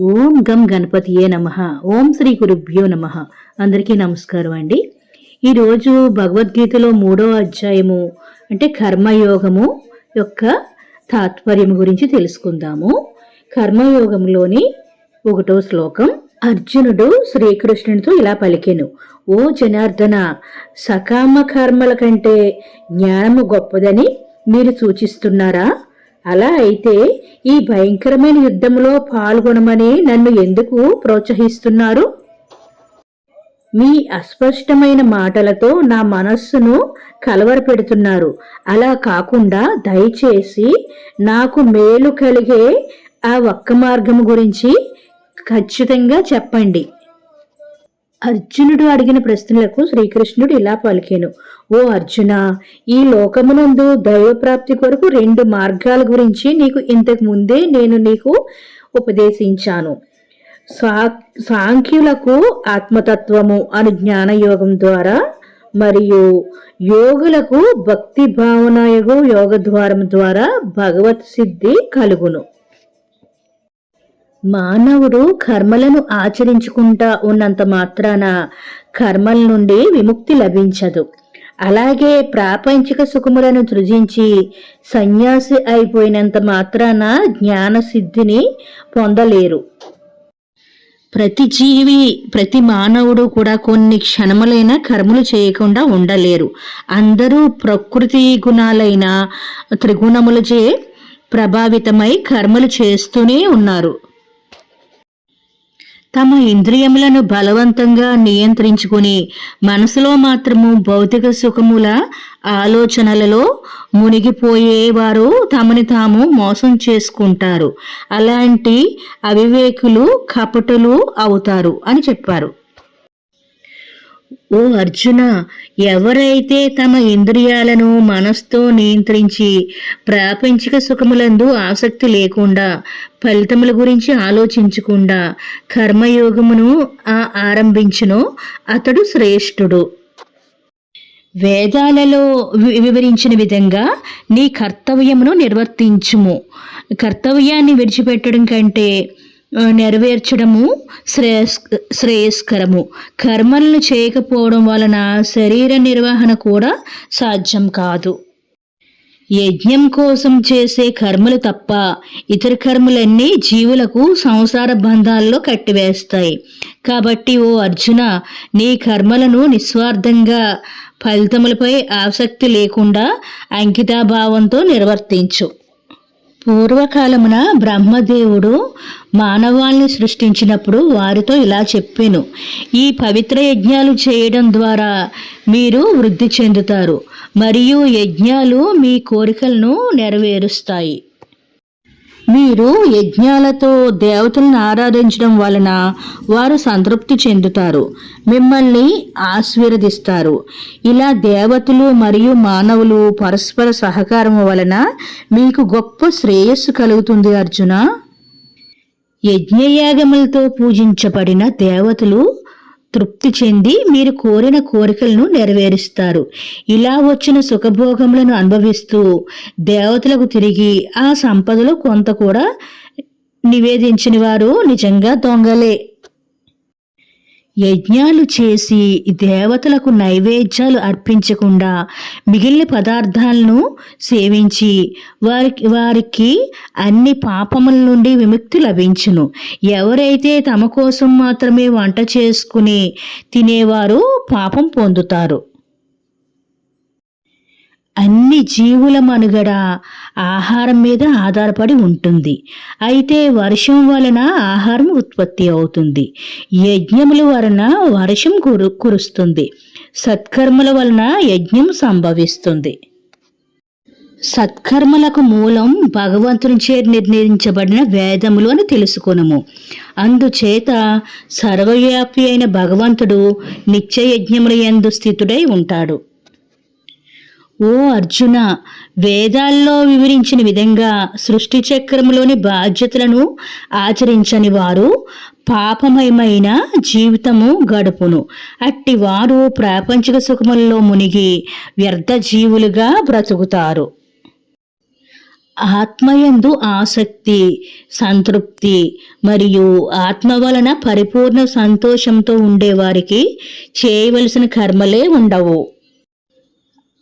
ఓం గం గణపతియే నమ. ఓం శ్రీ గురుభ్యో నమ. అందరికీ నమస్కారం అండి. ఈరోజు భగవద్గీతలో మూడో అధ్యాయము అంటే కర్మయోగము యొక్క తాత్పర్యం గురించి తెలుసుకుందాము. కర్మయోగంలోని ఒకటో శ్లోకం అర్జునుడు శ్రీకృష్ణునితో ఇలా పలికెను. ఓ జనార్దన సకామ కర్మల కంటే జ్ఞానము గొప్పదని మీరు సూచిస్తున్నారా? అలా అయితే ఈ భయంకరమైన యుద్ధంలో పాల్గొనమని నన్ను ఎందుకు ప్రోత్సహిస్తున్నారు? మీ అస్పష్టమైన మాటలతో నా మనస్సును కలవరపెడుతున్నారు. అలా కాకుండా దయచేసి నాకు మేలు కలిగే ఆ ఒక్క మార్గం గురించి ఖచ్చితంగా చెప్పండి. అర్జునుడు అడిగిన ప్రశ్నలకు శ్రీకృష్ణుడు ఇలా పలికాను. ఓ అర్జున ఈ లోకమునందు దైవప్రాప్తి కొరకు రెండు మార్గాల గురించి నీకు ఇంతకు ముందే నేను నీకు ఉపదేశించాను. సా సాంఖ్యులకు ఆత్మతత్వము అను జ్ఞానయోగం ద్వారా మరియు యోగులకు భక్తి భావనయగు యోగ ద్వారం ద్వారా భగవత్ సిద్ధి కలుగును. మానవుడు కర్మలను ఆచరించుకుంటా ఉన్నంత మాత్రాన కర్మల నుండి విముక్తి లభించదు. అలాగే ప్రాపంచిక సుఖములను సృజించి సన్యాసి అయిపోయినంత మాత్రాన జ్ఞాన సిద్ధిని పొందలేరు. ప్రతి జీవి ప్రతి మానవుడు కూడా కొన్ని క్షణములైన కర్మలు చేయకుండా ఉండలేరు. అందరూ ప్రకృతి గుణాలైన త్రిగుణములచే ప్రభావితమై కర్మలు చేస్తూనే ఉన్నారు. తమ ఇంద్రియములను బలవంతంగా నియంత్రించుకుని మనసులో మాత్రము భౌతిక సుఖముల ఆలోచనలలో మునిగిపోయేవారు తమని తాము మోసం చేసుకుంటారు. అలాంటి అవివేకులు కపటులు అవుతారు అని చెప్పారు. ఓ అర్జున ఎవరైతే తమ ఇంద్రియాలను మనస్తో నియంత్రించి ప్రాపంచిక సుఖములందు ఆసక్తి లేకుండా ఫలితముల గురించి ఆలోచించకుండా కర్మయోగమును ఆరంభించునో అతడు శ్రేష్ఠుడు. వేదాలలో వివరించిన విధంగా నీ కర్తవ్యమును నిర్వర్తించుము. కర్తవ్యాన్ని విడిచిపెట్టడం కంటే నెరవేర్చడము శ్రేయస్ శ్రేయస్కరము. కర్మలను చేయకపోవడం వలన శరీర నిర్వహణ కూడా సాధ్యం కాదు. యజ్ఞం కోసం చేసే కర్మలు తప్ప ఇతర కర్మలన్నీ జీవులకు సంసార బంధాల్లో కట్టివేస్తాయి. కాబట్టి ఓ అర్జున నీ కర్మలను నిస్వార్థంగా ఫలితములపై ఆసక్తి లేకుండా అంకితాభావంతో నిర్వర్తించు. పూర్వకాలమున బ్రహ్మదేవుడు మానవాల్ని సృష్టించినప్పుడు వారితో ఇలా చెప్పాను ఈ పవిత్ర యజ్ఞాలు చేయడం ద్వారా మీరు వృద్ధి చెందుతారు మరియు యజ్ఞాలు మీ కోరికలను నెరవేరుస్తాయి. మీరు యజ్ఞాలతో దేవతలను ఆరాధించడం వలన వారు సంతృప్తి చెందుతారు మిమ్మల్ని ఆశీర్వదిస్తారు. ఇలా దేవతలు మరియు మానవులు పరస్పర సహకారం వలన మీకు గొప్ప శ్రేయస్సు కలుగుతుంది అర్జున. యజ్ఞయాగములతో పూజించబడిన దేవతలు తృప్తి చెంది మీరు కోరిన కోరికలను నెరవేరుస్తారు. ఇలా వచ్చిన సుఖభోగములను అనుభవిస్తూ దేవతలకు తిరిగి ఆ సంపదలో కొంత కూడా నివేదించిన వారు నిజంగా దొంగలే. యజ్ఞాలు చేసి దేవతలకు నైవేద్యాలు అర్పించకుండా మిగిలిన పదార్థాలను సేవించి వారికి వారికి అన్ని పాపముల నుండి విముక్తి లభించును. ఎవరైతే తమ కోసం మాత్రమే వంట చేసుకుని తినేవారు పాపం పొందుతారు. అన్ని జీవుల మనుగడ ఆహారం మీద ఆధారపడి ఉంటుంది. అయితే వర్షం వలన ఆహారం ఉత్పత్తి అవుతుంది. యజ్ఞముల వలన వర్షం కురు కురుస్తుంది. సత్కర్మల వలన యజ్ఞం సంభవిస్తుంది. సత్కర్మలకు మూలం భగవంతునిచే నిర్ణయించబడిన వేదములు అని తెలుసుకునము. అందుచేత సర్వవ్యాపి అయిన భగవంతుడు నిత్య యజ్ఞముల ఎందు స్థితుడై ఉంటాడు. ఓ అర్జున వేదాల్లో వివరించిన విధంగా సృష్టి చక్రములోని బాధ్యతలను ఆచరించని వారు పాపమయమైన జీవితము గడుపును. అట్టి వారు ప్రాపంచిక సుఖముల్లో మునిగి వ్యర్థ జీవులుగా బ్రతుకుతారు. ఆత్మయందు ఆసక్తి సంతృప్తి మరియు ఆత్మ వలన పరిపూర్ణ సంతోషంతో ఉండేవారికి చేయవలసిన కర్మలే ఉండవు.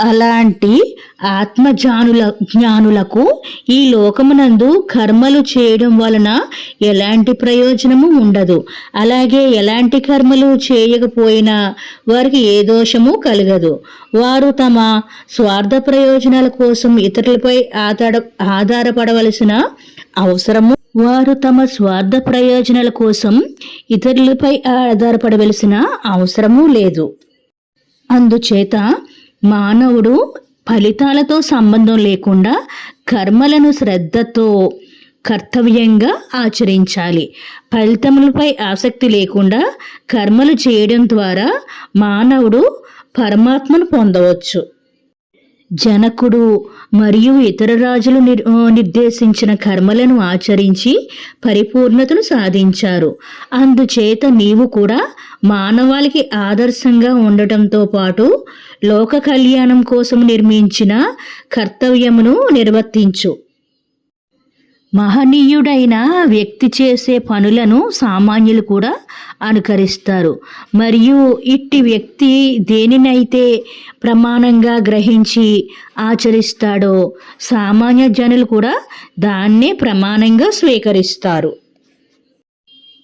అలాంటి ఆత్మజానుల జ్ఞానులకు ఈ లోకమునందు కర్మలు చేయడం వలన ఎలాంటి ప్రయోజనము ఉండదు. అలాగే ఎలాంటి కర్మలు చేయకపోయినా వారికి ఏ దోషము కలగదు. వారు తమ స్వార్థ ప్రయోజనాల కోసం ఇతరులపై ఆధార ఆధారపడవలసిన అవసరము. వారు తమ స్వార్థ ప్రయోజనాల కోసం ఇతరులపై ఆధారపడవలసిన అవసరము లేదు. అందుచేత మానవుడు ఫలితాలతో సంబంధం లేకుండా కర్మలను శ్రద్ధతో కర్తవ్యంగా ఆచరించాలి. ఫలితములపై ఆసక్తి లేకుండా కర్మలు చేయడం ద్వారా మానవుడు పరమాత్మను పొందవచ్చు. జనకుడు మరియు ఇతర రాజులు నిర్ నిర్దేశించిన కర్మలను ఆచరించి పరిపూర్ణతను సాధించారు. అందుచేత నీవు కూడా మానవాళికి ఆదర్శంగా ఉండటంతో పాటు లోక కళ్యాణం కోసం నిర్మించిన కర్తవ్యమును నిర్వర్తించు. మహనీయుడైన వ్యక్తి చేసే పనులను సామాన్యులు కూడా అనుకరిస్తారు. మరియు ఇట్టి వ్యక్తి దేనినైతే ప్రమాణంగా గ్రహించి ఆచరిస్తాడో సామాన్య జనులు కూడా దాన్నే ప్రమాణంగా స్వీకరిస్తారు.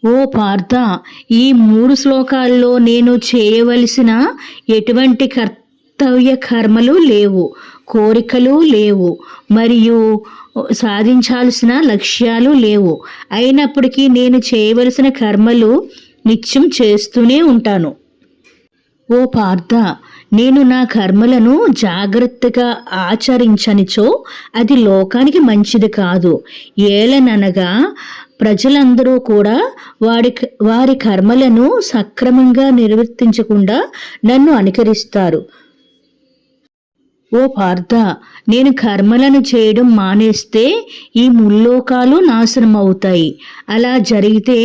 ఓ పార్థ ఈ మూడు శ్లోకాల్లో నేను చేయవలసిన ఎటువంటి కర్తవ్య కర్మలు లేవు. కోరికలు లేవు. మరియు సాధించాల్సిన లక్ష్యాలు లేవు. అయినప్పటికీ నేను చేయవలసిన కర్మలు నిత్యం చేస్తూనే ఉంటాను. ఓ పార్థ నేను నా కర్మలను జాగ్రత్తగా ఆచరించనిచో అది లోకానికి మంచిది కాదు. ఏలననగా ప్రజలందరూ కూడా వాడి వారి కర్మలను సక్రమంగా నిర్వర్తించకుండా నన్ను అనుకరిస్తారు. ఓ పార్థ నేను కర్మలను చేయడం మానేస్తే ఈ ముల్లోకాలు నాశనం అవుతాయి అలా జరిగితే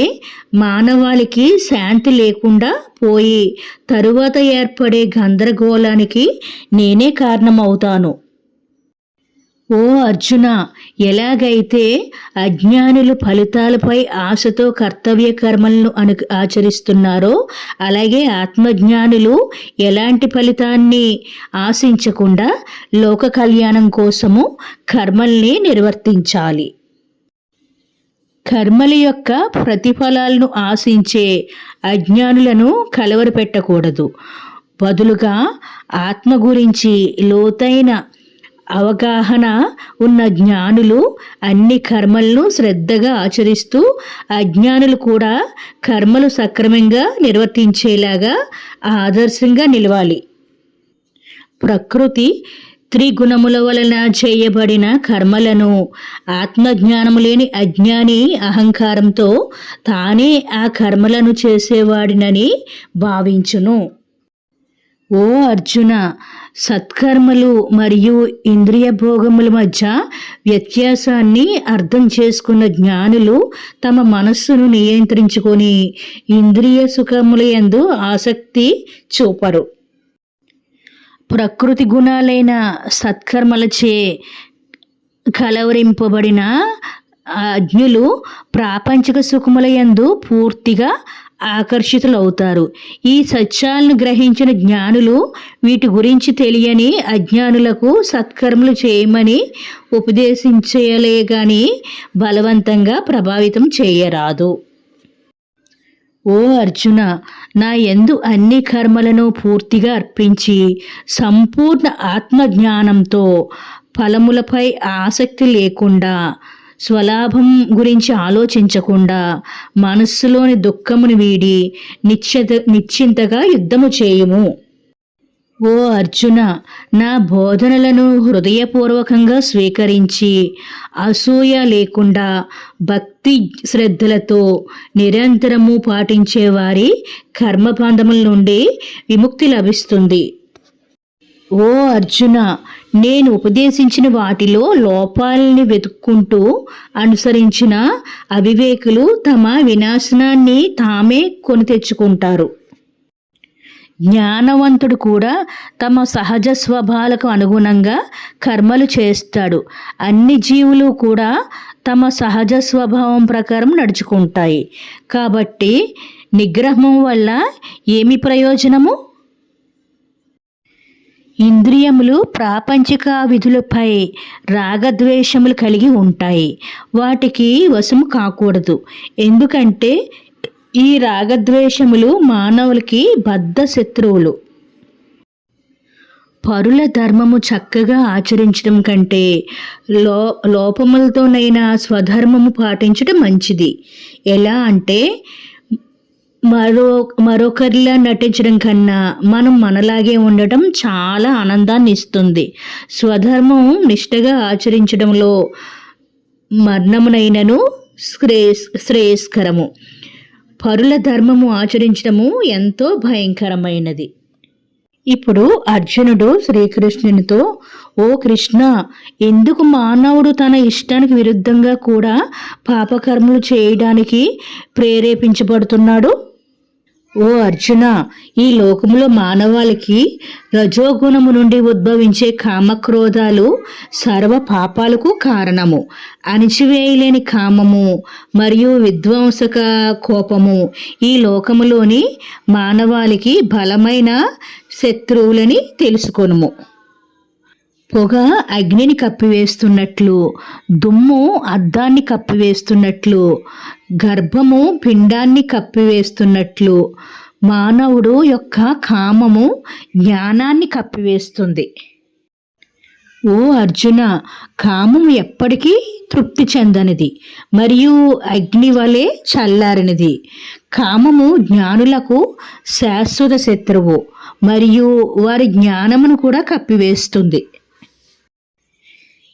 మానవాళికి శాంతి లేకుండా పోయి తరువాత ఏర్పడే గందరగోళానికి నేనే కారణమవుతాను. ఓ అర్జున ఎలాగైతే అజ్ఞానులు ఫలితాలపై ఆశతో కర్తవ్య కర్మలను అను ఆచరిస్తున్నారో అలాగే ఆత్మజ్ఞానులు ఎలాంటి ఫలితాన్ని ఆశించకుండా లోక కళ్యాణం కోసము కర్మల్ని నిర్వర్తించాలి. కర్మల యొక్క ప్రతిఫలాలను ఆశించే అజ్ఞానులను కలవరపెట్టకూడదు. బదులుగా ఆత్మ గురించి లోతైన అవగాహన ఉన్న జ్ఞానులు అన్ని కర్మలను శ్రద్ధగా ఆచరిస్తూ అజ్ఞానులు కూడా కర్మలు సక్రమంగా నిర్వర్తించేలాగా ఆదర్శంగా నిలవాలి. ప్రకృతి త్రిగుణముల వలన చేయబడిన కర్మలను ఆత్మజ్ఞానము లేని అజ్ఞాని అహంకారంతో తానే ఆ కర్మలను చేసేవాడినని భావించును. ఓ అర్జున సత్కర్మలు మరియు ఇంద్రియ భోగముల మధ్య వ్యత్యాసాన్ని అర్థం చేసుకున్న జ్ఞానులు తమ మనస్సును నియంత్రించుకొని ఇంద్రియ సుఖముల యందు ఆసక్తి చూపరు. ప్రకృతి గుణాలైన సత్కర్మలచే కలవరింపబడిన అజ్ఞులు ప్రాపంచిక సుఖముల యందు పూర్తిగా ఆకర్షితులవుతారు ఈ సత్యాలను గ్రహించిన జ్ఞానులు వీటి గురించి తెలియని అజ్ఞానులకు సత్కర్మలు చేయమని ఉపదేశించలే గాని బలవంతంగా ప్రభావితం చేయరాదు. ఓ అర్జున నా ఎందు అన్ని కర్మలను పూర్తిగా అర్పించి సంపూర్ణ ఆత్మజ్ఞానంతో ఫలములపై ఆసక్తి లేకుండా స్వలాభం గురించి ఆలోచించకుండా మనస్సులోని దుఃఖమును వీడి నిశ్చత నిశ్చింతగా యుద్ధము చేయుము. ఓ అర్జున నా బోధనలను హృదయపూర్వకంగా స్వీకరించి అసూయ లేకుండా భక్తి శ్రద్ధలతో నిరంతరము పాటించే వారి కర్మబంధముల నుండి విముక్తి లభిస్తుంది. ఓ అర్జున నేను ఉపదేశించిన వాటిలో లోపాలని వెతుక్కుంటూ అనుసరించిన అవివేకులు తమ వినాశనాన్ని తామే కొని తెచ్చుకుంటారు. జ్ఞానవంతుడు కూడా తమ సహజ స్వభావాలకు అనుగుణంగా కర్మలు చేస్తాడు. అన్ని జీవులు కూడా తమ సహజ స్వభావం ప్రకారం నడుచుకుంటాయి. కాబట్టి నిగ్రహం వల్ల ఏమి ప్రయోజనము? ఇంద్రియములు ప్రాపంచిక విధులపై రాగద్వేషములు కలిగి ఉంటాయి. వాటికి వశము కాకూడదు. ఎందుకంటే ఈ రాగద్వేషములు మానవులకి బద్ధ శత్రువులు. పరుల ధర్మము చక్కగా ఆచరించడం కంటే లో లోపములతోనైనా స్వధర్మము పాటించడం మంచిది. ఎలా అంటే మరో మరొకరిలా నటించడం కన్నా మనం మనలాగే ఉండటం చాలా ఆనందాన్ని ఇస్తుంది. స్వధర్మం నిష్టగా ఆచరించడంలో మరణమునైనను శ్రేయస్ శ్రేయస్కరము. పరుల ధర్మము ఆచరించడము ఎంతో భయంకరమైనది. ఇప్పుడు అర్జునుడు శ్రీకృష్ణునితో ఓ కృష్ణ ఎందుకు మానవుడు తన ఇష్టానికి విరుద్ధంగా కూడా పాపకర్మలు చేయడానికి ప్రేరేపించబడుతున్నాడు? ఓ అర్జున ఈ లోకములో మానవాళికి రజోగుణము నుండి ఉద్భవించే కామక్రోధాలు సర్వ పాపాలకు కారణము. అణిచివేయలేని కామము మరియు విధ్వంసక కోపము ఈ లోకములోని మానవాళికి బలమైన శత్రువులని తెలుసుకొనుము. పొగ అగ్నిని కప్పివేస్తున్నట్లు దుమ్ము అద్దాన్ని కప్పివేస్తున్నట్లు గర్భము పిండాన్ని కప్పివేస్తున్నట్లు మానవుడు యొక్క కామము జ్ఞానాన్ని కప్పివేస్తుంది. ఓ అర్జున కామం ఎప్పటికీ తృప్తి చెందనిది మరియు అగ్ని వలె చల్లారినది. కామము జ్ఞానులకు శాశ్వత శత్రువు మరియు వారి జ్ఞానమును కూడా కప్పివేస్తుంది.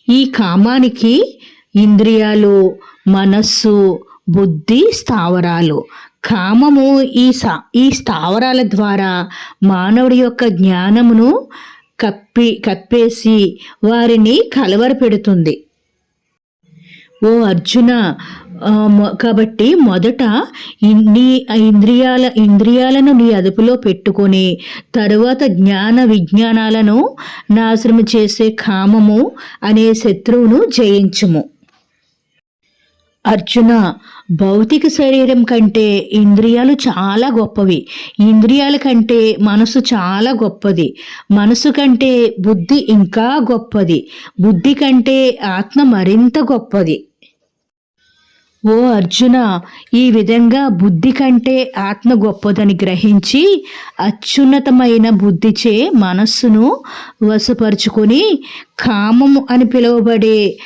ఈ కామానికి ఇంద్రియాలు మనస్సు బుద్ధి స్థావరాలు. కామము ఈ సా ఈ స్థావరాల ద్వారా మానవుడి యొక్క జ్ఞానమును కప్పి కప్పేసి వారిని కలవరపెడుతుంది. ఓ అర్జున కాబట్టి మొదట నీ ఇంద్రియాల ఇంద్రియాలను నీ అదుపులో పెట్టుకొని తరువాత జ్ఞాన విజ్ఞానాలను నాశనము చేసే కామము అనే శత్రువును జయించుము. అర్జున భౌతిక శరీరం కంటే ఇంద్రియాలు చాలా గొప్పవి. ఇంద్రియాల కంటే మనసు చాలా గొప్పది. మనసు కంటే బుద్ధి ఇంకా గొప్పది. బుద్ధి కంటే ఆత్మ మరింత గొప్పది. ఓ అర్జున ఈ విధంగా బుద్ధి కంటే ఆత్మ గొప్పదని గ్రహించి అత్యున్నతమైన బుద్ధిచే మనస్సును వశపరుచుకొని కామము అని పిలువబడే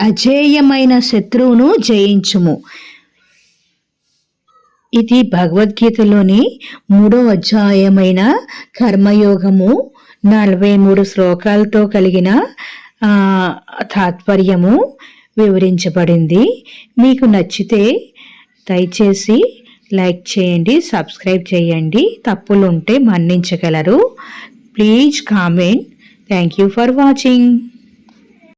అజేయమైన శత్రువును జయించుము. ఇది భగవద్గీతలోని మూడో అధ్యాయమైన కర్మయోగము. నలభై మూడు శ్లోకాలతో కలిగిన తాత్పర్యము వివరించబడింది. మీకు నచ్చితే దయచేసి లైక్ చేయండి సబ్స్క్రైబ్ చేయండి. తప్పులు ఉంటే మన్నించగలరు. Please comment. Thank you for watching.